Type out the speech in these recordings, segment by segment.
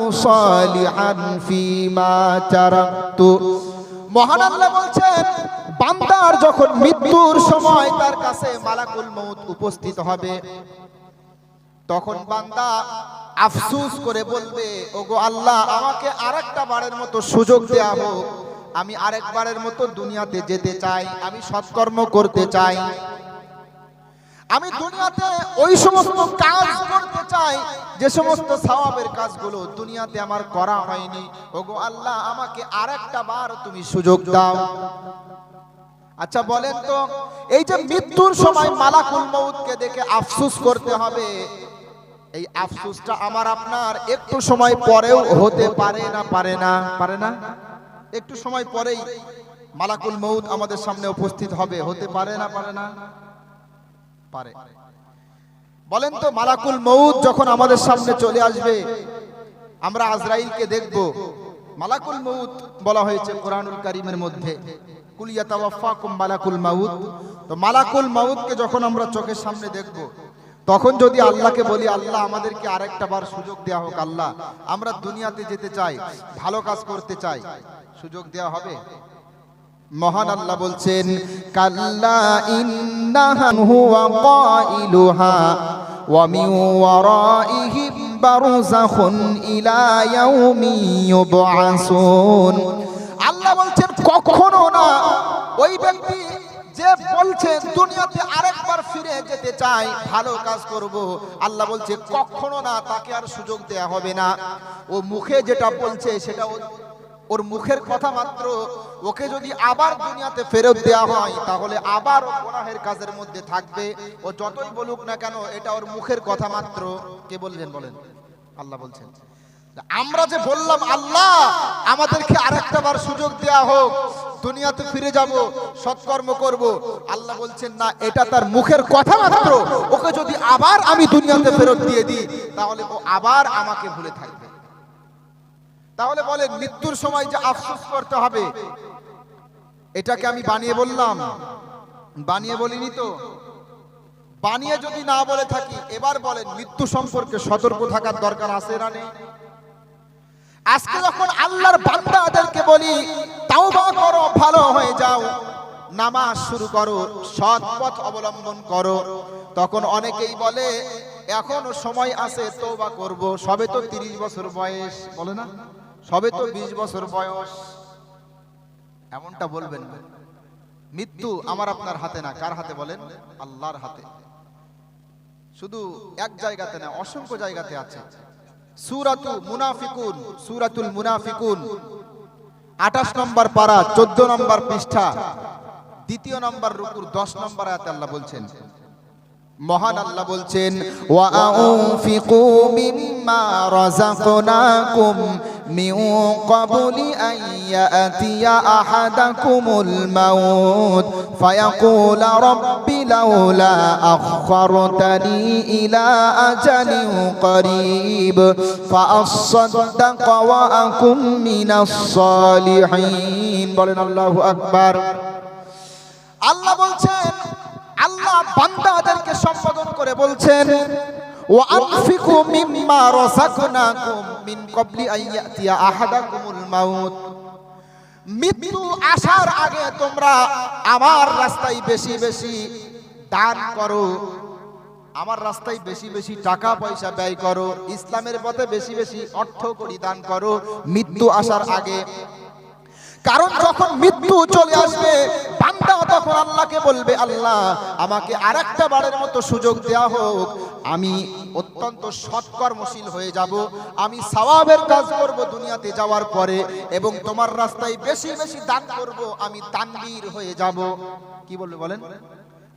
صالحا فيما تركت মহান আল্লাহ বলছেন বান্দার যখন মৃত্যুর সময় তার কাছে মালাকুল মউত উপস্থিত হবে তখন বান্দা আফসুস করে বলবে ওগো আল্লাহ আমাকে আরেকটা বারের মতো সুযোগ দেয়া হোক আমি আরেকবারের মতো দুনিয়াতে যেতে চাই আমি সৎকর্ম করতে চাই আমি দুনিয়াতে ওই সমস্ত কাজ করতে চাই, যে সমস্ত সওয়াবের কাজগুলো দুনিয়াতে আমার করা হয়নি। ওগো আল্লাহ, আমাকে আরেকটা বার তুমি সুযোগ দাও। আচ্ছা বলেন তো, এই যে মৃত্যুর সময় মালাকুল মউতকে দেখে আফসোস করতে হবে, এই আফসোসটা আমার আপনার একটু সময় পরেও হতে পারে না পারে না পারে না? একটু সময় পরেই মালাকুল মউত আমাদের সামনে উপস্থিত হবে, হতে পারে না পারে না? পারে। বলেন তো, মালাকুল মউত যখন আমাদের সামনে চলে আসবে, আমরা আজরাইলকে দেখব। মালাকুল মউত বলা হয়েছে কোরআনুল কারীমের মধ্যে। মালাকুল মাউত। তো মালাকুল মাউতকে যখন আমরা চোখের সামনে দেখব, তখন যদি আল্লাহকে বলি, আল্লাহ, আমাদেরকে আরেকটা বার সুযোগ দেওয়া হোক, আল্লাহ, আমরা দুনিয়াতে যেতে চাই, ভালো কাজ করতে চাই। সুযোগ দেওয়া হবে? মহান আল্লাহ বলছেন, কাল্লা ইন্নাহা হুয়া কাইলুহা ওয়া মিন ওয়ারাইহিম বারযাখুন ইলা ইয়াউমি ইউবআসুন। আল্লাহ বলছেন, কখনো না। ওই ব্যক্তি যে বলছে, দুনিয়াতে আরেকবার ফিরে যেতে চাই, ভালো কাজ করব। আল্লাহ বলছে, কখনো না, তাকে আর সুযোগ দেয়া হবে না। ও মুখে যেটা বলছে, সেটা ওর মুখের কথা মাত্র ওকে যদি আবার দুনিয়াতে ফেরত দেওয়া হয়, তাহলে আবার গুনাহের কাজের মধ্যে থাকবে। ও যতই বলুক না কেন, এটা ওর মুখের কথা মাত্র। কে বললেন বলেন? আল্লাহ বলছেন। আমরা যে বললাম আল্লাহ, আমাদেরকে আরেকটা বার সুযোগ দেয়া হোক। দুনিয়াতে ফিরে যাব, সৎকর্ম করব। আল্লাহ বলছেন, না, এটা তার মুখের কথা মাত্র। ওকে যদি আবার আমি দুনিয়াতে ফেরত দিয়ে দিই, তাহলে ও আবার আমাকে ভুলে থাকবে। তাহলে বলে মৃত্যুর সময় যে আফসোস করতে হবে, এটাকে আমি বানিয়ে বললাম। বানিয়ে বলিনি তো। বানিয়ে যদি না বলে থাকি, এবার বলেন, মৃত্যু সম্পর্কে সতর্ক থাকার দরকার আছে না নেই? আজকে যখন আল্লাহর বান্দাদেরকে বলি, তাওবা করো, ভালো হয়ে যাও, নামাজ শুরু করো, সৎ পথ অবলম্বন করো, তখন অনেকেই বলে, এখনও সময় আছে, তওবা করব, সবে তো 30 বছর বয়স, বলে না? সবে তো 20 বছর বয়স। এমনটা বলবেন। না মৃত্যু আমার আপনার হাতে না। কার হাতে বলেন? আল্লাহর হাতে। শুধু এক জায়গাতে না অসংখ্য জায়গাতে আছে। সুরাতু মুনাফিকুন সুরাতুল মুনাফিকুন। আঠাশ নম্বর পারা চোদ্দ নম্বর পৃষ্ঠা। দ্বিতীয় নম্বর রুকুর দশ নম্বর আয়াতে আল্লাহ বলছেন মহান আল্লাহ বলছেন ওয়া আউফিকু মিম্মা রাযাকনাকুম ক্বাবলি আন ইয়াতিয়া আহাদাকুমুল মাউত ফায়াকুলা রাব্বি লাউলা আখখারতানি ইলা আজালিন করিব ফাআসাদ্দাক ওয়া আকুম মিনাস সালিহিন বলেন আল্লাহু আকবার। আল্লাহ বলছেন, আল্লাহ বান্দাদেরকে সম্বোধন করে বলছেন ওয়া আনফিকু মিম্মা রাযাকনাকুম মিন ক্বাবলি আইয়াতিয়া আহাদাকুমুল মাউত মৃত্যু আসার আগে তোমরা আমার রাস্তায় বেশি বেশি দান করো। আমার রাস্তায় বেশি বেশি টাকা পয়সা ব্যয় করো। ইসলামের পথে বেশি বেশি অর্থ করি দান করো। মৃত্যু আসার আগে কারণ যখন মৃত্যু চলে আসবে, বান্দা তখন আল্লাহকে বলবে, আল্লাহ, আমাকে আরেকটা বারের মতো সুযোগ হোক। আমি অত্যন্ত সৎকর্মশীল হয়ে যাব। আমি কাজ করব দুনিয়াতে যাওয়ার পরে এবং তোমার রাস্তায় বেশি বেশি দান করব, আমি তানবীর হয়ে যাব। কি বলবে বলেন?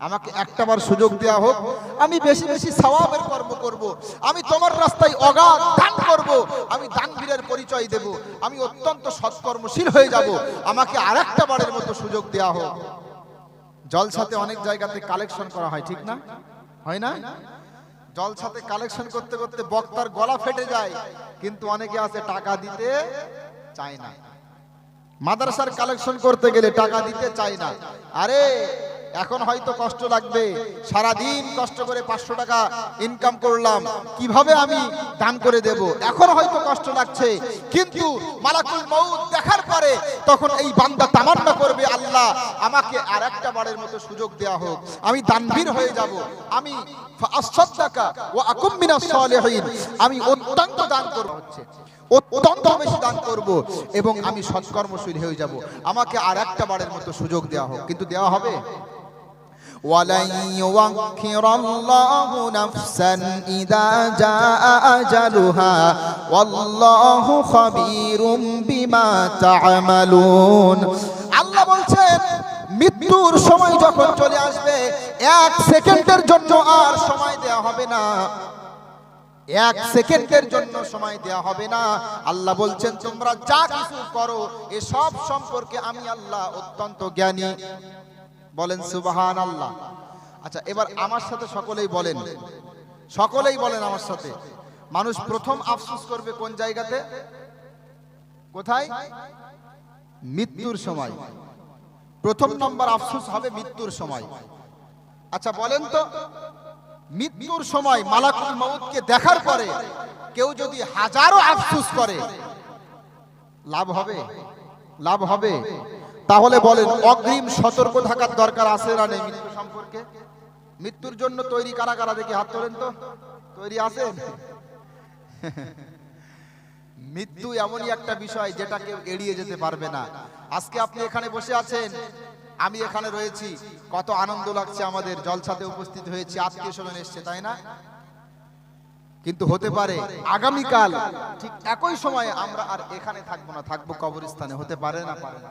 আমাকে একটাবার সুযোগ দেয়া হোক। আমি বেশি বেশি সওয়াবের কর্ম করব। আমি তোমার রাস্তায় অগাধ দান করব, আমি দানবীরের পরিচয় দেব, আমি অত্যন্ত সৎকর্মশীল হয়ে যাব। আমাকে আরেকটা বারের মতো সুযোগ দেওয়া হোক। জলসাতে অনেক জায়গাতে কালেকশন করা হয়, ঠিক না? হয় না? জলসাতে কালেকশন করতে করতে বক্তার গলা ফেটে যায়, কিন্তু অনেকে আছে টাকা দিতে চায় না। মাদ্রাসার কালেকশন করতে গেলে টাকা দিতে চায় না। আরে এখন হয়তো কষ্ট লাগবে। সারা দিন কষ্ট করে পাঁচশো টাকা ইনকাম করলাম। কীভাবে আমি দান করে দেব? এখন হয়তো কষ্ট লাগছে। কিন্তু মালাকুল মউত দেখার পরে তখন এই বান্দা তামান্না করবে, আল্লাহ, আমাকে আর একটা বারের মতো সুযোগ দেয়া হোক। আমি দানবীর হয়ে যাব। আমি আমি অত্যন্ত দান করব। হচ্ছে, অত্যন্ত বেশি দান করব এবং আমি সৎকর্মশীল হয়ে যাব। আমাকে আর একটা বারের মতো সুযোগ দেওয়া হোক। কিন্তু দেওয়া হবে? ولن يوكر الله نفسا إذا جاء أجلها والله خبير بما تعملون আল্লাহ বলছেন মৃত্যুর সময় যখন চলে আসবে এক সেকেন্ডের জন্য আর সময় দেয়া হবে না এক সেকেন্ডের জন্য সময় দেয়া হবে না আল্লাহ বলছেন তোমরা যা কিছু করো এসব সম্পর্কে আমি আল্লাহ অত্যন্ত জ্ঞানী বলেন সুবাহান আল্লাহ আচ্ছা এবার আমার সাথে সকলেই বলেন। সকলেই বলেন। আমার সাথে। মানুষ প্রথম আফসোস করবে কোন জায়গাতে? কোথায়? মৃত্যুর সময়। প্রথম নম্বর আফসোস হবে মৃত্যুর সময়। আচ্ছা বলেন তো। মৃত্যুর সময় মালাকুল মউতকে দেখার পরে কেউ যদি হাজারো আফসোস করে লাভ হবে। লাভ হবে? তাহলে বলেন, অগ্রিম সতর্ক থাকার দরকার আছে না নেই মৃত্যু সম্পর্কে? মৃত্যুর জন্য তৈরি কারা কারা দেখি হাত তোলেন তো? তৈরি আছেন মৃত্যু এমনই একটা বিষয় যেটা কেউ এড়িয়ে যেতে পারবে না। আজকে আপনি এখানে বসে আছেন, আমি এখানে রয়েছি, কত আনন্দ লাগছে আমাদের জলসাতে উপস্থিত হয়েছি, আত্মীয় স্বজন এসছে, তাই না? কিন্তু হতে পারে, আগামীকাল ঠিক একই সময়ে আমরা আর এখানে থাকব না, থাকব কবরস্থানে, হতে পারে না পারে না?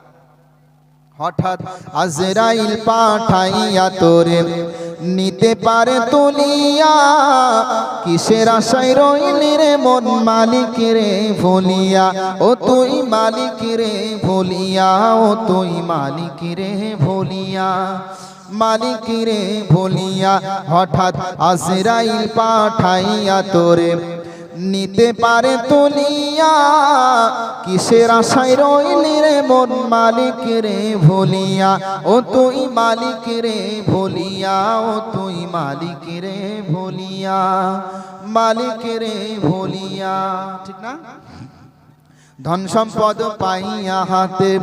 হঠাৎ আজরাইল পাঠাইয়া তোরে, নিতে পারে তুলিয়া, কিসের আশায় রইলি রে মন মালিক রে ভুলিয়া? ও তুই মালিক রে ভুলিয়া, ও তুই মালিক রে ভুলিয়া, মালিক রে ভুলিয়া। হঠাৎ আজরাইল পাঠাইয়া তোরে নিতে পারে তুলিয়া কিসের আশায় রইলি রে মন মালিক রে ভুলিয়া? ও তুই মালিক রে ভুলিয়া, ও তুই মালিক রে ভুলিয়া, মালিক রে ভুলিয়া। ঠিক না? ধন সম্পদ পাইয়া হাতে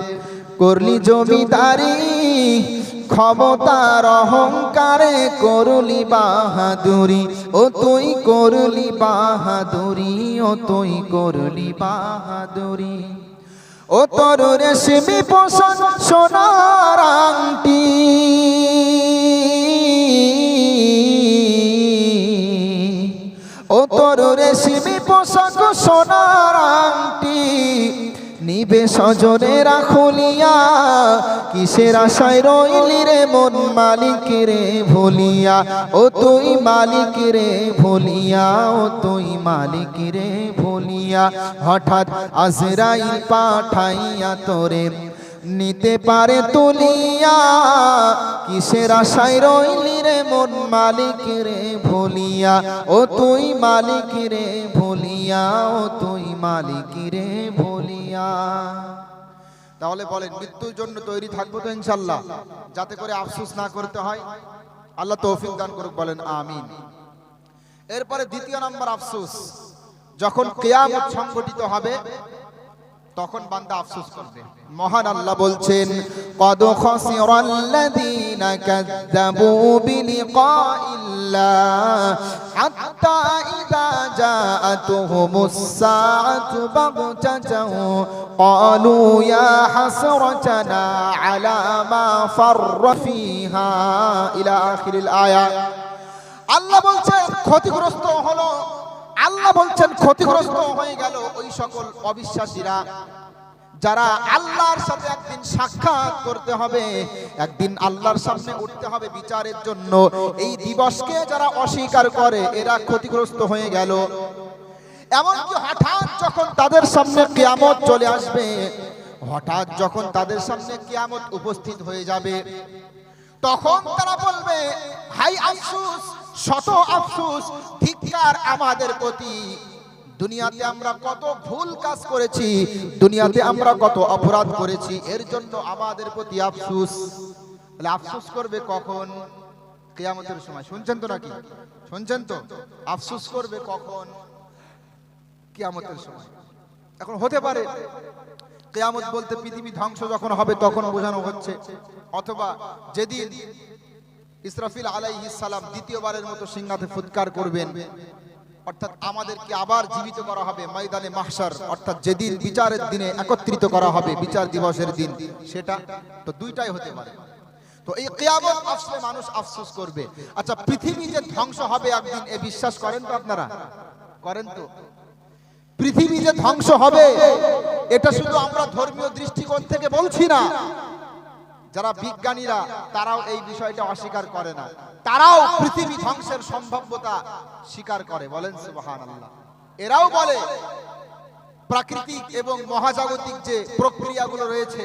করলি জমিদারি ক্ষমতার অহংকারে করলি বাহাদুরি, ও তুই করলি বাহাদুরি, ও তুই করলি বাহাদুরি। ও তোর রেশমি পোষণ সোনার আংটি। ও তোর রেশমি পোশাক সোনার আংটি। নিবে সজনে রাখুলিয়া, কিসের আশায় রইলি রে মন মালিক রে ভুলিয়া? ও তুই মালিক রে ভুলিয়া, ও তুই মালিক রে ভুলিয়া। হঠাৎ আজরাই পাঠাইয়া তোরে নিতে পারে তুলিয়া, কিসের আশায় রইলি রে মন মালিক রে ভুলিয়া? ও তুই মালিক রে ভুলিয়া, ও তুই মালিক রে ভুলিয়া। তাহলে বলেন, মৃত্যুর জন্য তৈরি থাকব তো ইনশাল্লাহ যাতে করে আফসোস না করতে হয়। আল্লাহ তৌফিক দান করুক, বলেন আমিন। এরপরে দ্বিতীয় নম্বর আফসোস, যখন কেয়ামত সংগঠিত হবে, তখন বান্দা আফসোস করবে। মহান আল্লাহ বলছেন, কদ খাসিরাল্লাযীনা কাযযাবু বিলিকাইল্লাহ, হাত্তা ইযা জাআতুহুমুস সাআতু বাগতাতাও ক্বালু ইয়া হাসরাতানা আলা মা ফাররা ফিহা ইলা আখিরিল আয়া আল্লাহ বলছেন, ক্ষতিগ্রস্ত হলো। আল্লাহ বলছেন, ক্ষতিগ্রস্ত হয়ে গেল ওই সকল অবিশ্বাসীরা। যারা আল্লাহর সাথে একদিন সাক্ষাৎ করতে হবে, একদিন আল্লাহর সামনে উঠতে হবে বিচারের জন্য। এই দিবসকে যারা অস্বীকার করে, এরা ক্ষতিগ্রস্ত হয়ে গেল। এমনকি হঠাৎ যখন তাদের সামনে কেয়ামত চলে আসবে, হঠাৎ যখন তাদের সামনে কেয়ামত উপস্থিত হয়ে যাবে, তখন তারা বলবে, হাই আফসুস, শত আফসুস, ধিক্কার আমাদের প্রতি। দুনিয়াতে আমরা কত ভুল কাজ করেছি, দুনিয়াতে আমরা কত অপরাধ করেছি, এর জন্য আমাদের প্রতি আফসুস। আফসোস করবে কখন? কেয়ামতের সময়। শুনছেন তো নাকি? শুনছেন তো? আফসোস করবে কখন? কেয়ামতের সময়। এখন হতে পারে, কেয়ামত বলতে পৃথিবী ধ্বংস যখন হবে তখন বোঝানো হচ্ছে। অথবা যেদিন ইসরাফিল আলাইহিস সালাম দ্বিতীয়বারের মতো সিংহাতে ফুৎকার করবেন অর্থাৎ আমাদেরকে আবার জীবিত করা হবে ময়দানে মাহশার, অর্থাৎ যেদিন বিচারের দিনে একত্রিত করা হবে বিচার দিবসের দিন, সেটা তো দুইটাই হতে পারে। তো এই কিয়ামত আসলে মানুষ আফসোস করবে। আচ্ছা পৃথিবী যে ধ্বংস হবে একদিন, এ বিশ্বাস করেন তো আপনারা? করেন তো। পৃথিবী যে ধ্বংস হবে, এটা শুধু আমরা ধর্মীয় দৃষ্টিকোণ থেকে বলছি না। যারা বিজ্ঞানীরা, তারাও এই বিষয়টা অস্বীকার করে না। তারাও পৃথিবী ধ্বংসের সম্ভাব্যতা স্বীকার করে, বলেন সুবহান আল্লাহ এরাও বলে, প্রাকৃতিক এবং মহাজাগতিক যে প্রক্রিয়াগুলো রয়েছে,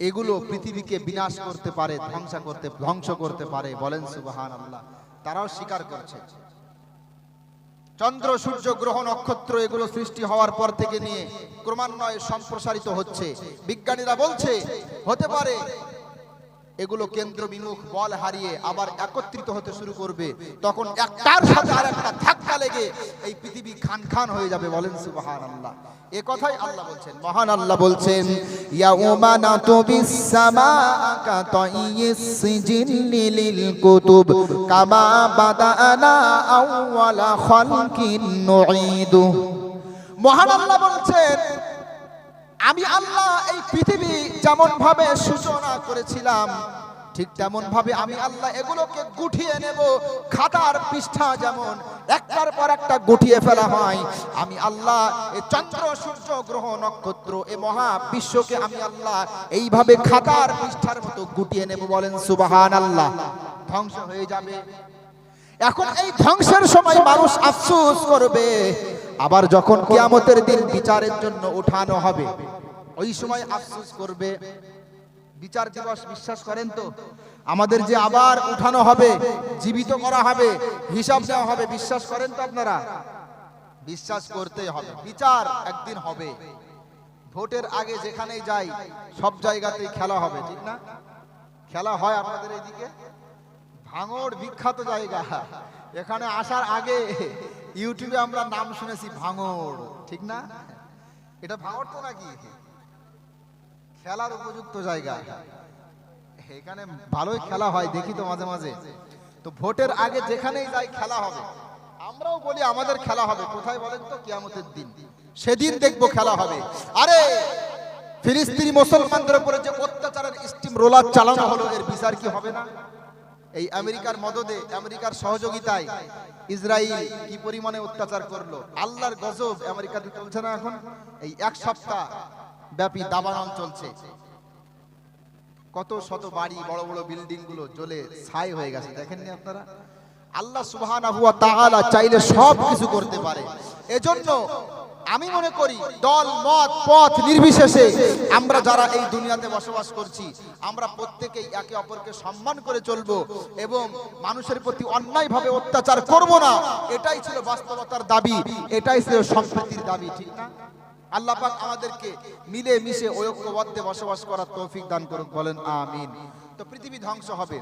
এগুলো পৃথিবীকে বিনাশ করতে পারে, ধ্বংস করতে ধ্বংস করতে পারে, বলেন সুবহান আল্লাহ তারাও স্বীকার করছে। চন্দ্র, সূর্য, গ্রহ, নক্ষত্র এগুলো সৃষ্টি হওয়ার পর থেকে নিয়ে ক্রমান্বয়ে সম্প্রসারিত হচ্ছে। বিজ্ঞানীরা বলছে, হতে পারে এগুলো কেন্দ্র বিমুখ, বল হারিয়ে আবার একত্রিত হতে শুরু করবে। তখন একটার সাথে আর একটা ধাক্কা লেগে এই পৃথিবী খান খান হয়ে যাবে বলেন সুবহান আল্লাহ এ কথাই আল্লাহ বলছেন মহান আল্লাহ বলছেন, ইয়াউমা নাতুবিস সামাআ কাতাইয়িস সিজিল্লি লিল কুতুব কামা বাদানা আউওয়ালা খালকিন নুঈদু। মহান আল্লাহ বলছেন আমি আল্লাহ এই পৃথিবী যেমন ভাবে সূচনা করেছিলাম, ঠিক তেমন ভাবে আমি আল্লাহ এগুলোকে গুটিয়ে নেব খাতার পৃষ্ঠা যেমন, একটার পর একটা গুটিয়ে ফেলা হয়। আমি আল্লাহ এই চন্দ্র, সূর্য, গ্রহ, নক্ষত্র, এ মহা বিশ্বকে আমি আল্লাহ এইভাবে খাতার পৃষ্ঠার মতো গুটিয়ে নেব বলেন সুবাহান আল্লাহ ধ্বংস হয়ে যাবে। এখন এই ধ্বংসের সময় মানুষ আফসোস করবে আবার যখন কিয়ামতের দিন বিচারের জন্য উঠানো হবে, ওই সময় আফসোস করবে। বিচার দিবস বিশ্বাস করেন তো? আমাদের যে আবার উঠানো হবে, জীবিত করা হবে, হিসাব দেওয়া হবে, বিশ্বাস করেন তো আপনারা? বিশ্বাস করতে হবে। বিচার একদিন হবে। ভোটের আগে যেখানেই যাই, সব জায়গাতেই খেলা হবে, ঠিক না? খেলা হয় আপনাদের এইদিকে? ভাঙড় বিখ্যাত জায়গা। এখানে আসার আগে ইউটিউবে আমরা নাম শুনেছি ভাঙড়, ঠিক না? এটা ভাঙড় তো নাকি? খেলার উপযুক্ত জায়গা। এখানে ভালোই খেলা হয়, দেখি তো মাঝে মাঝে। তো ভোটের আগে যেখানেই যাই খেলা হবে। আমরাও বলি আমাদের খেলা হবে। কোথায় বলেন তো? কিয়ামতের দিন। সেদিন দেখব খেলা হবে। আরে, ফিলিস্তিনি মুসলমানদের উপরে যে অত্যাচারের স্টিম রোলার চালানো হলো, এর বিচার কি হবে না? এই আমেরিকার মদদে, আমেরিকার সহযোগিতায় ইসরায়েল কি পরিমাণে অত্যাচার করল? আল্লাহর গজব আমেরিকাতে চলছে না এখন? এই এক সপ্তাহ ব্যাপী দাবানল চলছে। কত শত বাড়ি, বড় বড় বিল্ডিংগুলো জ্বলে ছাই হয়ে গেছে। দেখেননি আপনারা? আল্লাহ সুবহানাহু ওয়া তাআলা চাইলে সব কিছু করতে পারে। এজন্য আমি মনে করি দল, মত, পথ নির্বিশেষে আমরা যারা এই দুনিয়াতে বসবাস করছি, আমরা প্রত্যেকেই একে অপরকে সম্মান করে চলবো এবং মানুষের প্রতি অন্যায়ভাবে অত্যাচার করব না। এটাই ছিল বাস্তবতার দাবি, এটাই ছিল সম্প্রীতির দাবি, ঠিক না? আল্লাহ পাক আমাদেরকে মিলে মিশে ঐক্যবদ্ধে বসবাস করার তৌফিক দান করুক, বলেন আমিন। তো পৃথিবী ধ্বংস হবে।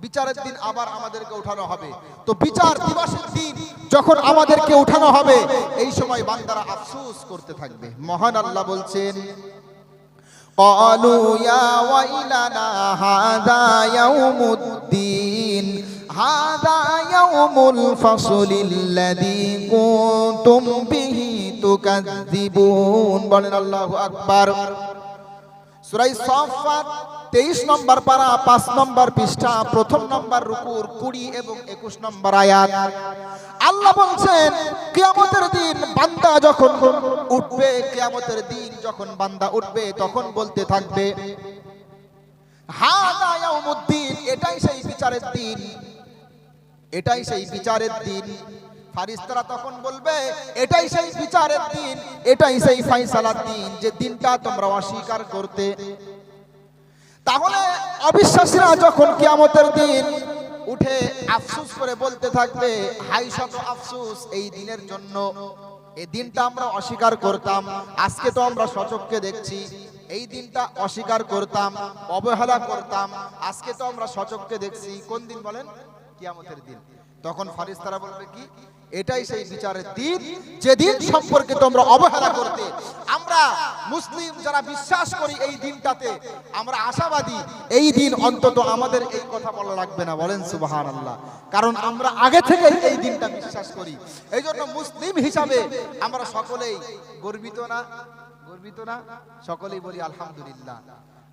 বিচারের দিন আবার আমাদেরকে উঠানো হবে তো বিচার দিবসের দিন যখন আমাদেরকে উঠানো হবে এই সময় বান্দারা আফসোস করতে থাকবে মহান আল্লাহ বলছেন قالوا يا ويلنا هذا يوم الدين هذا يوم الفصل الذي كنتم به تكذبون বলেন আল্লাহু আকবার সূরা সাফফাত 23 নম্বর পারা, পাঁচ নম্বর পৃষ্ঠা, প্রথম নম্বর রুকুর 20 এবং 21 নম্বর আয়াত। আল্লাহ বলছেন, কিয়ামতের দিন বান্দা যখন উঠবে, কিয়ামতের দিন যখন বান্দা উঠবে, তখন বলতে থাকবে, হাদা ইয়াউমুদ্দিন এটাই সেই বিচারের দিন। এটাই সেই বিচারের দিন। ফারিস্তারা তখন বলবে, এটাই সেই বিচারের দিন, এটাই সেই ফাইসালার দিন, যে দিনটা তোমরা অস্বীকার করতে তাহলে অবিশ্বাসীরা যখন কিয়ামতের দিন উঠে আফসুস করে বলতে থাকবে, হাই শত আফসুস, এই দিনের জন্য, এই দিনটা আমরা অস্বীকার করতাম, আজকে তো আমরা সচককে দেখছি, এই দিনটা অস্বীকার করতাম, অবহেলা করতাম, আজকে তো আমরা সচককে দেখছি। কোন দিন বলেন? কিয়ামতের দিন। তখন ফারিস্তারা বলবে কি? এটাই সেই বিচারের দিন, যেদিন সম্পর্কে তোমরা অবহেলা করতে, আমরা মুসলিম যারা বিশ্বাস করি এই দিনটাতে, আমরা আশাবাদী, এই দিন অন্তত আমাদের এই কথা বলা লাগবে না, বলেন সুবাহান আল্লাহ কারণ আমরা আগে থেকে এই দিনটা বিশ্বাস করি। এই জন্য মুসলিম হিসাবে আমরা সকলেই গর্বিত না? গর্বিত না? সকলেই বলি আলহামদুলিল্লাহ।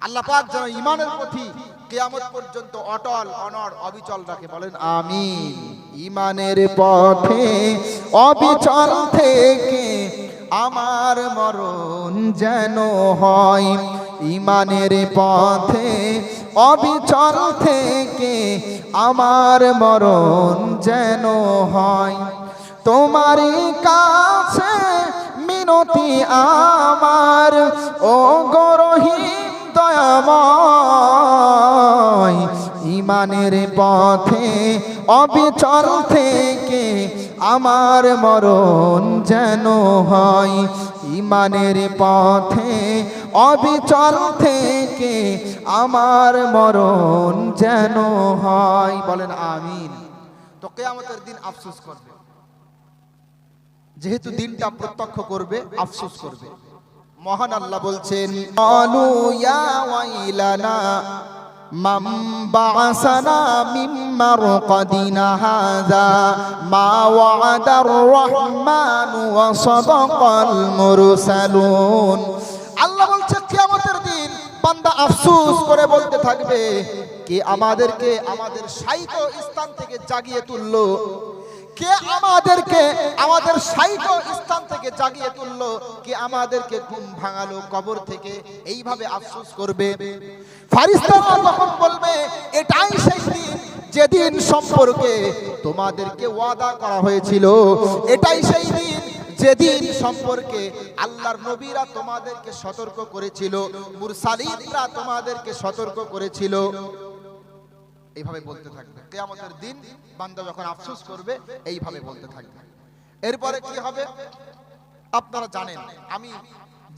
আল্লাহ পাক যেন ইমানের প্রতি কিয়ামত পর্যন্ত অটল, অনড়, অবিচল রাখে। বলেন, আমিন। ইমানের পথে, অবিচল থেকে আমার মরণ যেন হয়। ইমানের পথে, অবিচল থেকে আমার মরণ যেন হয়। তোমারই কাছে মিনতি আমার ও গরহীন দয়াময়। ইমানের পথে, অবিচল থেকে আমার মরণ যেন হয়। ইমানের পথে, অবিচল থেকে আমার মরণ যেন হয়। বলেন আমিন। তো কেয়ামতের দিন আফসোস করবে। যেহেতু দিনটা প্রত্যক্ষ করবে, আফসোস করবে। মহান আল্লাহ বলছেন অলু ইয়া মাম বাসানা মিম্মার কদিনা হাজা মা ওয়াদার রহমান ওয়া সাদাকাল মুরসালুন। আল্লাহ বলছে কিয়ামতের দিন বান্দা আফসোস করে বলতে থাকবে কে আমাদেরকে আমাদের সাইত স্থান থেকে জাগিয়ে তুললো? কে আমাদেরকে, আমাদের সাইক স্থান থেকে জাগিয়ে তুললো? কে আমাদেরকে ঘুম ভাঙালো কবর থেকে? এইভাবে আফসোস করবে। ফারিস্তারা তখন বলবে, এটাই সেই দিন, যেদিন সম্পর্কে তোমাদেরকে ওয়াদা করা হয়েছিল, এটাই সেই দিন, যেদিন সম্পর্কে আল্লাহর নবীরা তোমাদেরকে সতর্ক করেছিল, মুরসালিনরা তোমাদেরকে সতর্ক করেছিল। এইভাবে বলতে থাকবে। কেয়ামতের দিন বান্দা যখন আফসোস করবে, এইভাবে বলতে থাকবে। এরপরে কি হবে? আপনারা জানেন, আমি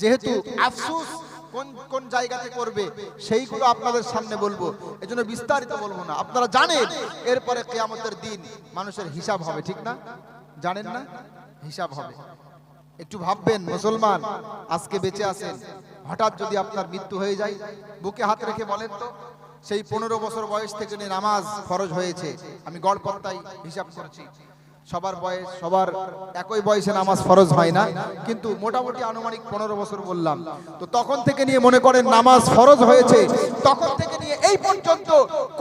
যেহেতু আফসোস কোন কোন জায়গাতে করবে, সেইগুলো আপনাদের সামনে বলব। এজন্য বিস্তারিত বলব না। আপনারা জানেন, এরপরে কেয়ামতের দিন মানুষের হিসাব হবে, ঠিক না? জানেন না? হিসাব হবে। একটু ভাববেন, মুসলমান, আজকে বেঁচে আছেন। হঠাৎ যদি আপনার মৃত্যু হয়ে যায়, বুকে হাত রেখে বলেন তো। সেই পনেরো বছর বয়স থেকে নিয়ে নামাজ ফরজ হয়েছে। আমি গড়পত্তায় হিসাব করছি। সবার বয়স, সবার একই বয়সে নামাজ ফরজ হয় না। কিন্তু মোটামুটি আনুমানিক পনেরো বছর বললাম। তো তখন থেকে নিয়ে মনে করেন নামাজ ফরজ হয়েছে। তখন থেকে নিয়ে এই পর্যন্ত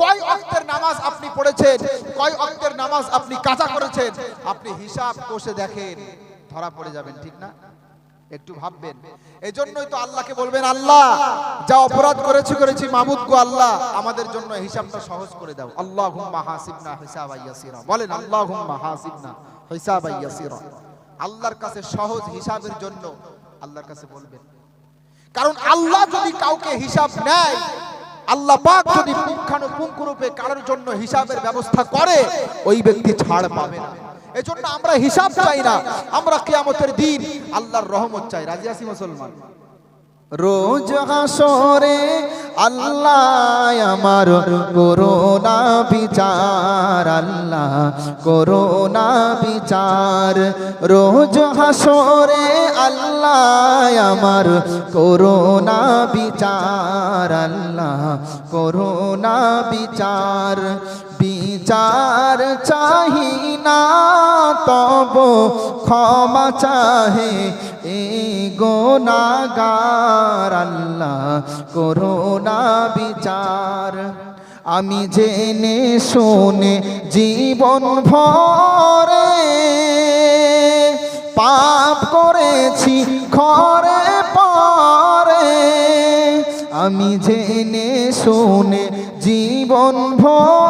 কয় অক্তের নামাজ আপনি পড়েছেন? কয় অক্তের নামাজ আপনি কাজা করেছেন? আপনি হিসাব কষে দেখেন, ধরা পড়ে যাবেন, ঠিক না? একটু ভাববেন। এই জন্যই তো আল্লাহকে বলবেন, আল্লাহ, যা অপরাধ করেছি করেছি, মামুদ গো, আল্লাহ, আমাদের জন্য হিসাবটা সহজ করে দাও। আল্লাহ হুম্মা হাসিবনা হিসাব ইয়াসিরা। বলেন আল্লাহ হুম্মা হাসিবনা হিসাব ইয়াসিরা। আল্লাহর কাছে সহজ হিসাবের জন্য আল্লাহর কাছে বলবেন। কারণ আল্লাহ যদি কাউকে হিসাব নেয়, আল্লাহ পাক যদি পুঙ্খানুপুঙ্খ রূপে কারোর জন্য হিসাবের ব্যবস্থা করে, ওই ব্যক্তি ছাড় পাবে না। এজন্য আমরা হিসাব চাই না। আমরা কিয়ামতের দিন আল্লাহর রহমত চাই। রাজি আছি মুসলমান? রোজ হাসরে আল্লাহ আমার করোনা বিচার, আল্লাহ করোনা বিচার। রোজ হাসরে আল্লাহ আমার করোনা বিচার, আল্লাহ করোনা বিচার। বিচার চাহি না, তব ক্ষমা চাহে। এই গোনাগার আল্লাহ করোনা বিচার। আমি জেনে শুনে জীবন ভরে পাপ করেছি, ঘরে পরে। আমি জেনে শুনে জীবন ভরে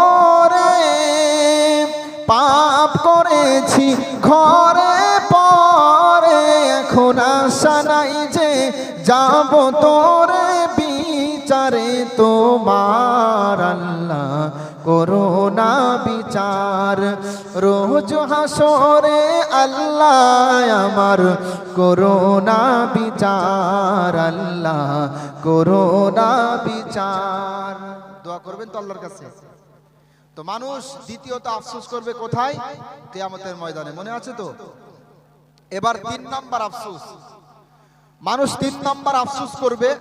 হাসরে আল্লাহ আমার করোনা বিচার, আল্লাহ করোনা বিচার। দোয়া করবেন তো আল্লাহর কাছে? তো মানুষ দ্বিতীয়ত আফসোস করবে কোথায়? কেয়ামতের ময়দানে। মনে আছে তো? এবার তিন নাম্বার আফসোস। মানুষ তিন নাম্বার আফসোস করবে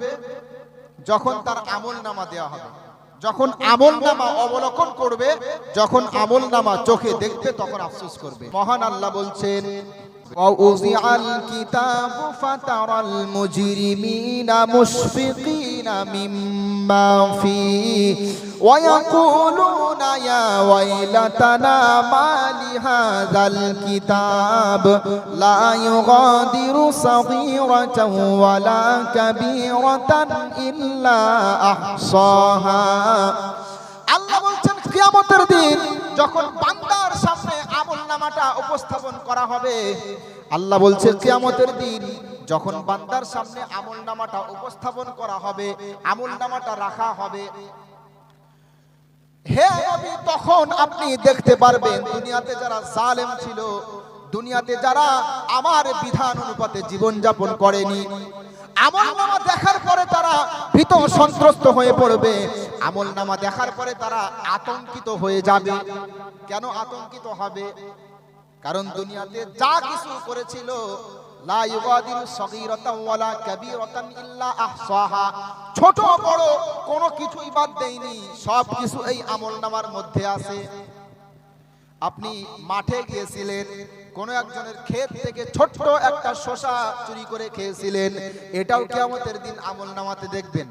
যখন তার আমল নামা দেওয়া হবে। যখন আমল নামা অবলোকন করবে যখন আমল নামা চোখে দেখবে তখন আফসোস করবে। মহান আল্লাহ বলছেন ووضع الكتاب فترى المجرمين مشفقين مما فيه ويقولون يا ويلتنا ما لهذا الكتاب لا يغادر صغيرة ولا كبيرة إلا أحصاها আল্লাহ বলছেন কিয়ামতের দিন যখন উপস্থাপন করা হবে। আল্লাহ বলছে, কিয়ামতের দিন যখন বান্দার সামনে আমল নামাটা উপস্থাপন করা হবে, আমল নামাটা রাখা হবে, হে নবী, তখন আপনি দেখতে পারবেন দুনিয়াতে যারা জালেম ছিল, দুনিয়াতে যারা আমার বিধান অনুপাতে জীবন যাপন করেনি, আমল নামা দেখার পরে তারা ভীত সন্ত্রস্ত হয়ে পড়বে, আমল নামা দেখার পরে তারা আতঙ্কিত হয়ে যাবে। কেন আতঙ্কিত হবে? কারণ দুনিয়াতে যা কিছু করেছিল ছোট বড় কোনো কিছুই বাদ দেয়নি সব কিছু এই আমলনামার মধ্যে আছে। আপনি মাঠে গিয়েছিলেন কোন একজনের ক্ষেত থেকে ছোট্ট একটা শশা চুরি করে খেয়েছিলেন এটাও কিয়ামতের দিন আমল নামাতে দেখবেন।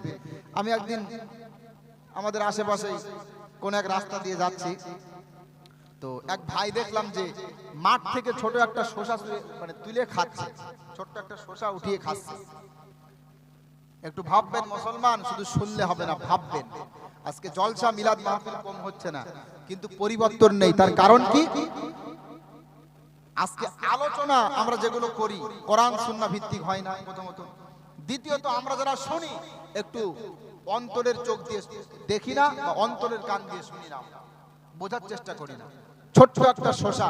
আমি একদিন আমাদের আশেপাশে কোন এক রাস্তা দিয়ে যাচ্ছি তো এক ভাই দেখলাম যে মাঠ থেকে ছোট একটা চুরি- মানে তুলে খাচ্ছে। ছোট্ট একটা শশা উঠিয়ে খাচ্ছে। একটু ভাববেন মুসলমান, শুধু শুনলে হবে না, ভাববেন। আজকে জলসা মিলাদ মাহফিল কম হচ্ছে না, কিন্তু পরিবর্তন নেই। তার কারণ কি? আজকে আলোচনা আমরা যেগুলো করি, কোরআন, সুন্নাহ ভিত্তিক হয় না প্রথমত। দ্বিতীয়ত, আমরা যারা শুনি, একটু অন্তরের চোখ দিয়ে দেখি না বা অন্তরের কান দিয়ে শুনি না। বোঝার চেষ্টা করি না। ছোট্ট একটা শশা।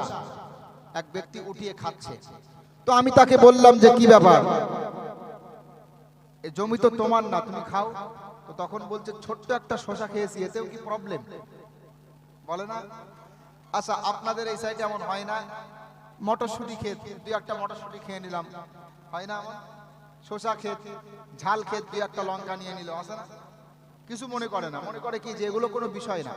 এক ব্যক্তি উঠিয়ে খাচ্ছে। তো আমি তাকে বললাম যে, কি ব্যাপার? জমি তো তোমার না, তুমি খাও। তো তখন বলছে, ছোট্ট একটা শশা খেয়েছি, এতেও কি প্রবলেম বলে না। আচ্ছা আপনাদের এই সাইডে এমন হয় না। মটরশুঁটি খেত দুই একটা মটরশুঁটি খেয়ে নিলাম। হয় না শশা ক্ষেত ঝাল ক্ষেত দুই একটা লঙ্কা নিয়ে নিল আছে না? কিছু মনে করে না। মনে করে কি যে, এগুলো কোনো বিষয় না।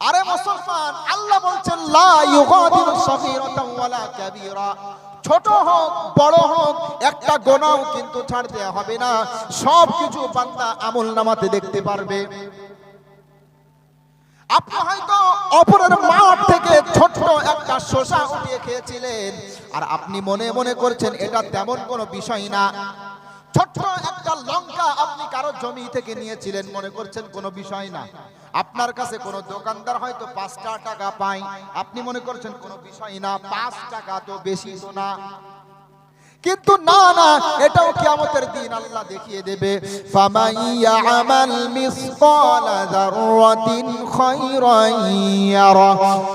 আরে মুসলমান, আল্লাহ বলছেন, লা ইউগাদিরু সগীরাতান ওয়ালা কাবীরা। ছোট হোক, বড় হোক, একটা গোনাও কিন্তু ছাড় দেয়া হবে না। সব কিছু বান্দা আমল নামাতে দেখতে পারবে। আপনি হয়তো অপরের মাঠ থেকে ছোট্ট একটা শসা উঠিয়ে খেয়েছিলেন, আর আপনি মনে মনে করছেন, এটা তেমন কোনো বিষয় না। ছোট্ট একটা লঙ্কা আপনি কারও জমি থেকে নিয়েছিলেন, মনে করছেন কোনো বিষয় না? আপনার কাছে কোনো দোকানদার হয়তো পাঁচটা টাকা পায়। আপনি মনে করছেন কোনো বিষয় না, পাঁচ টাকা তো বেশি তো না। কিন্তু না না, এটাও কিয়ামতের দিন আল্লাহ দেখিয়ে দেবে। ফামাইয়া আমাল মিসকালা যাররাতিন খায়রান ইয়ারা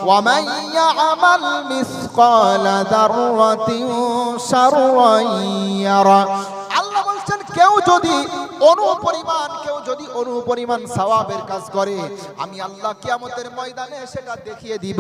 ওয়া মাইয়া আমাল মিসকালা যাররাতিন শাররান ইয়ারা। আল্লাহ বলছেন, কেউ যদি অনুপরিমাণ, কেউ যদি অনুপরিমাণ সওয়াবের কাজ করে, আমি আল্লাহ কিয়ামতের ময়দানে সেটা দেখিয়ে দিব।